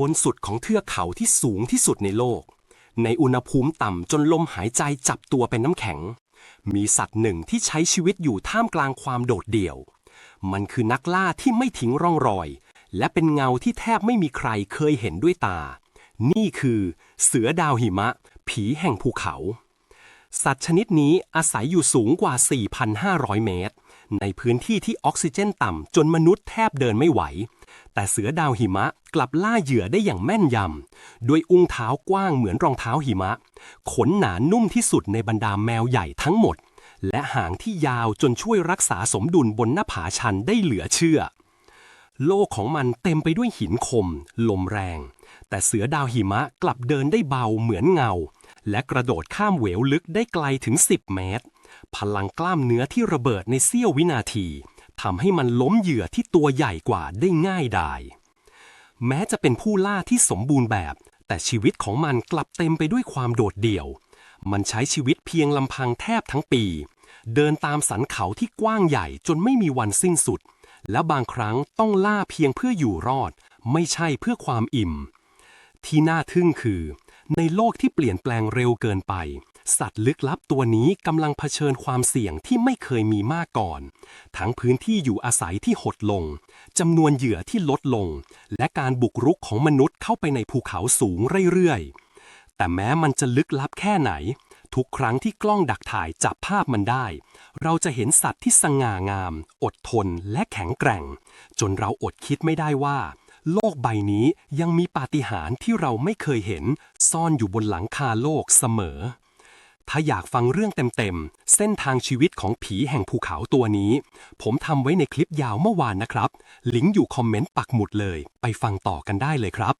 บนสุดของเทือกเขาที่สูงที่สุดในโลก ในอุณหภูมิต่ำจนลมหายใจจับตัวเป็นน้ำแข็ง มีสัตว์หนึ่งที่ใช้ชีวิตอยู่ท่ามกลางความโดดเดี่ยว มันคือนักล่าที่ไม่ทิ้งร่องรอย และเป็นเงาที่แทบไม่มีใครเคยเห็นด้วยตา นี่คือเสือดาวหิมะ ผีแห่งภูเขา สัตว์ชนิดนี้อาศัยอยู่สูงกว่า 4,500 เมตร ในพื้นที่ที่ออกซิเจนต่ำจนมนุษย์แทบเดินไม่ไหว แต่เสือดาวหิมะกลับล่าเหยื่อได้อย่างแม่นยำด้วยอุ้งเท้ากว้างเหมือนรองเท้าหิมะ ขนหนานุ่มที่สุดในบรรดาแมวใหญ่ทั้งหมด และหางที่ยาวจนช่วยรักษาสมดุลบนหน้าผาชันได้เหลือเชื่อ โลกของมันเต็มไปด้วยหินคม ลมแรง แต่เสือดาวหิมะกลับเดินได้เบาเหมือนเงา และกระโดดข้ามเหวลึกได้ไกลถึง 10 เมตร พลังกล้ามเนื้อที่ระเบิดในเสี้ยววินาที ทำให้มันล้มเหยื่อที่ตัวใหญ่กว่าได้ง่ายดาย แม้จะเป็นผู้ล่าที่สมบูรณ์แบบ แต่ชีวิตของมันกลับเต็มไปด้วยความโดดเดี่ยว มันใช้ชีวิตเพียงลำพังแทบทั้งปี เดินตามสันเขาที่กว้างใหญ่จนไม่มีวันสิ้นสุด และบางครั้งต้องล่าเพียงเพื่ออยู่รอด ไม่ใช่เพื่อความอิ่ม ที่น่าทึ่งคือ ในโลกที่เปลี่ยนแปลงเร็วเกินไป สัตว์ลึกลับตัวนี้กำลังเผชิญความเสี่ยงที่ไม่เคยมีมาก่อน ทั้งพื้นที่อยู่อาศัยที่หดลงจำนวนเหยื่อที่ลดลง และการบุกรุกของมนุษย์เข้าไปในภูเขาสูงเรื่อยๆ แต่แม้มันจะลึกลับแค่ไหน ทุกครั้งที่กล้องดักถ่ายจับภาพมันได้ เราจะเห็นสัตว์ที่สง่างาม อดทนและแข็งแกร่ง จนเราอดคิดไม่ได้ว่าโลกใบนี้ยังมีปาฏิหาริย์ที่เราไม่เคยเห็น ซ่อนอยู่บนหลังคาโลกเสมอ ถ้าอยากฟังเรื่องเต็มๆ เส้นทางชีวิตของผีแห่งภูเขาตัวนี้ ผมทำไว้ในคลิปยาวเมื่อวานนะครับ ลิงก์อยู่คอมเมนต์ปักหมุดเลย ไปฟังต่อกันได้เลยครับ